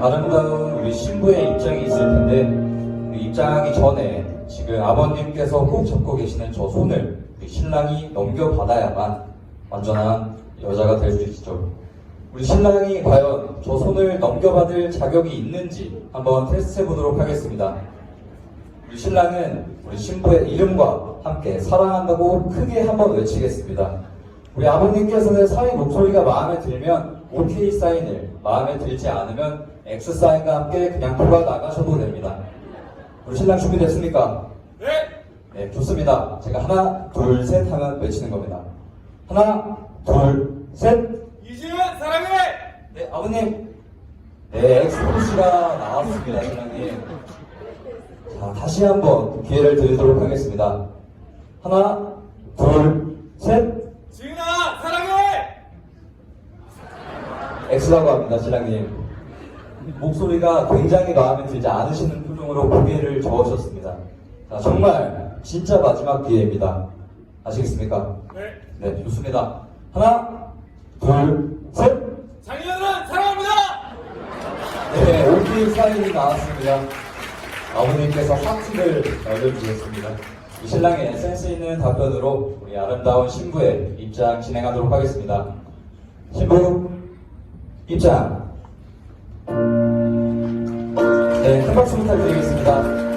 아름다운 우리 신부의 입장이 있을 텐데 입장하기 전에 지금 아버님께서 꼭 잡고 계시는 저 손을 우리 신랑이 넘겨받아야만 완전한 여자가 될 수 있죠. 우리 신랑이 과연 저 손을 넘겨받을 자격이 있는지 한번 테스트 해 보도록 하겠습니다. 우리 신랑은 우리 신부의 이름과 함께 사랑한다고 크게 한번 외치겠습니다. 우리 아버님께서는 사위 목소리가 마음에 들면 OK 사인을, 마음에 들지 않으면 X 사인과 함께 그냥 돌아 나가셔도 됩니다. 우리 신랑 준비됐습니까? 네! 네, 좋습니다. 제가 하나, 둘, 셋 하면 외치는 겁니다. 하나, 둘, 셋! 이지은 사랑해! 네, 아버님. 네, 엑스포스가 나왔습니다, 신랑님. 자, 다시 한번 기회를 드리도록 하겠습니다. 하나, 둘, 셋. 지은아 사랑해! 엑스라고 합니다, 신랑님. 목소리가 굉장히 마음에 들지 않으시는 표정으로 고개를 저으셨습니다. 자, 정말 진짜 마지막 기회입니다. 아시겠습니까? 네! 네, 좋습니다. 하나, 둘, 셋. 장인어른 사랑합니다! 네, 오케이 사인이 나왔습니다. 아버님께서 하트를 날려주셨습니다. 이 신랑의 센스 있는 답변으로 우리 아름다운 신부의 입장 진행하도록 하겠습니다. 신부, 입장. 네, 큰 박수 부탁드리겠습니다.